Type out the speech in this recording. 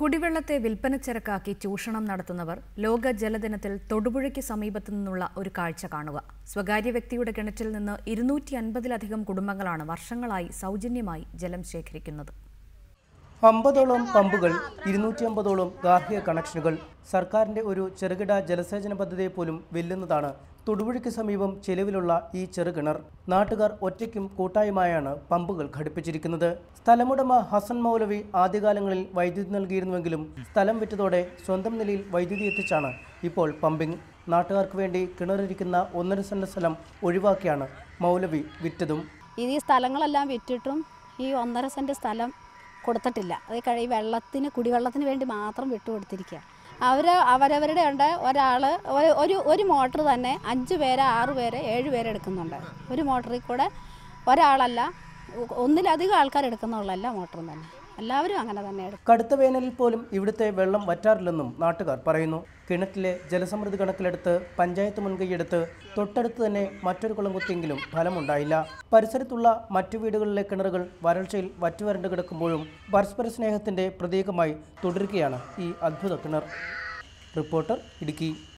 കുടിവെള്ളത്തെ വിൽപ്പനച്ചരക്കാക്കി ചൂഷണം നടത്തുന്നവർ ലോക ജലദിനത്തിൽ തൊടുപുഴയ്ക്ക് സമീപത്തു നിന്നുള്ള ഒരു കാഴ്ച കാണുക. സ്വകാര്യ വ്യക്തിയുടെ കിണറ്റിൽ നിന്ന് ഇരുന്നൂറ്റി അൻപതിലധികം കുടുംബങ്ങളാണ് വർഷങ്ങളായി സൗജന്യമായി ജലം ശേഖരിക്കുന്നത്. അമ്പതോളം പമ്പുകൾ ഇരുന്നൂറ്റി അമ്പതോളം ഗാർഹിക കണക്ഷനുകൾ. സർക്കാരിന്റെ ഒരു ചെറുകിട ജലസേചന പദ്ധതിയെ പോലും വെല്ലുന്നതാണ് തൊടുപുഴയ്ക്ക് സമീപം ചെലവിലുള്ള ഈ ചെറുകിണർ. നാട്ടുകാർ ഒറ്റയ്ക്കും കൂട്ടായുമായാണ് പമ്പുകൾ ഘടിപ്പിച്ചിരിക്കുന്നത്. സ്ഥലമുടമ ഹസൻ മൗലവി ആദ്യകാലങ്ങളിൽ വൈദ്യുതി നൽകിയിരുന്നുവെങ്കിലും സ്ഥലം വിറ്റതോടെ സ്വന്തം നിലയിൽ വൈദ്യുതി എത്തിച്ചാണ് ഇപ്പോൾ പമ്പിംഗ് നാട്ടുകാർക്ക് വേണ്ടി കിണറിരിക്കുന്ന ഒന്നര സെന്റ് സ്ഥലം ഒഴിവാക്കിയാണ് മൗലവി വിറ്റതും. ഈ സ്ഥലങ്ങളെല്ലാം വിറ്റിട്ടും ഈ ഒന്നര സെന്റ് സ്ഥലം കൊടുത്തിട്ടില്ല. അത് കഴി വെള്ളത്തിന് കുടിവെള്ളത്തിന് വേണ്ടി മാത്രം വിട്ടുകൊടുത്തിരിക്കുക അവർ അവരവരുടെ ഉണ്ട് ഒരാൾ ഒരു ഒരു മോട്ടർ തന്നെ അഞ്ച് പേര് ആറ് പേര് ഏഴ് പേര് എടുക്കുന്നുണ്ട്. ഒരു മോട്ടറിൽ കൂടെ ഒരാളല്ല ഒന്നിലധികം ആൾക്കാർ എടുക്കുന്നുള്ളല്ല മോട്ടറും തന്നെ. എല്ലാവരും അങ്ങനെ തന്നെയാണ് കടുത്ത വേനലിൽ പോലും ഇവിടുത്തെ വെള്ളം വറ്റാറില്ലെന്നും നാട്ടുകാർ പറയുന്നു. കിണറ്റിലെ ജലസമൃദ്ധി കണക്കിലെടുത്ത് പഞ്ചായത്ത് മുൻകൈയെടുത്ത് തൊട്ടടുത്ത് തന്നെ മറ്റൊരു കുളം കുത്തിയെങ്കിലും ഫലമുണ്ടായില്ല. പരിസരത്തുള്ള മറ്റു വീടുകളിലെ കിണറുകൾ വരൾച്ചയിൽ വറ്റുവരണ്ട് കിടക്കുമ്പോഴും പരസ്പര സ്നേഹത്തിന്റെ പ്രതീകമായി തുടരുകയാണ് ഈ അത്ഭുത കിണർ. റിപ്പോർട്ടർ ഇടുക്കി.